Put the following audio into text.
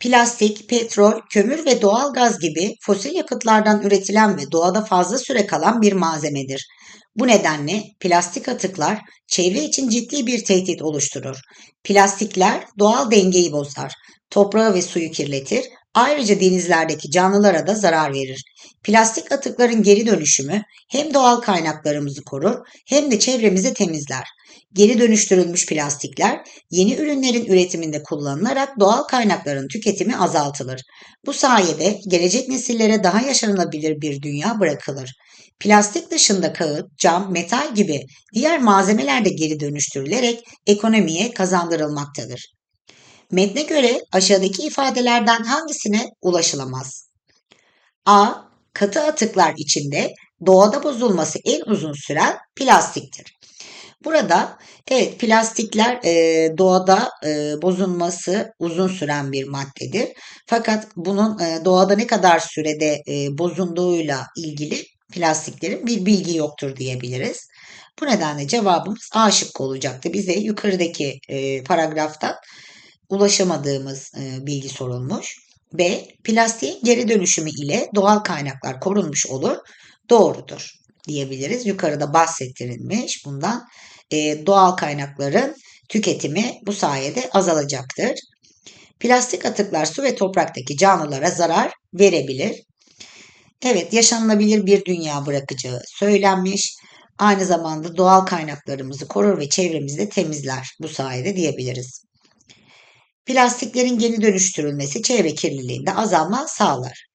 Plastik, petrol, kömür ve doğal gaz gibi fosil yakıtlardan üretilen ve doğada fazla süre kalan bir malzemedir. Bu nedenle plastik atıklar çevre için ciddi bir tehdit oluşturur. Plastikler doğal dengeyi bozar, toprağı ve suyu kirletir, ayrıca denizlerdeki canlılara da zarar verir. Plastik atıkların geri dönüşümü hem doğal kaynaklarımızı korur hem de çevremizi temizler. Geri dönüştürülmüş plastikler yeni ürünlerin üretiminde kullanılarak doğal kaynakların tüketimi azaltılır. Bu sayede gelecek nesillere daha yaşanılabilir bir dünya bırakılır. Plastik dışında kağıt, cam, metal gibi diğer malzemeler de geri dönüştürülerek ekonomiye kazandırılmaktadır. Metne göre aşağıdaki ifadelerden hangisine ulaşılamaz? A. Katı atıklar içinde doğada bozulması en uzun süren plastiktir. Burada evet plastikler e, doğada e, bozulması uzun süren bir maddedir. Fakat bunun e, doğada ne kadar sürede e, bozulduğuyla ilgili plastiklerin bir bilgi yoktur diyebiliriz. Bu nedenle cevabımız A şıkkı olacaktı. Bize yukarıdaki e, paragraftan ulaşamadığımız e, bilgi sorulmuş. B. Plastiğin geri dönüşümü ile doğal kaynaklar korunmuş olur. Doğrudur diyebiliriz. Yukarıda bahsettirilmiş bundan e, doğal kaynakların tüketimi bu sayede azalacaktır. Plastik atıklar su ve topraktaki canlılara zarar verebilir. Evet, yaşanılabilir bir dünya bırakacağı söylenmiş. Aynı zamanda doğal kaynaklarımızı korur ve çevremizi de temizler bu sayede diyebiliriz. Plastiklerin geri dönüştürülmesi çevre kirliliğinde azalma sağlar.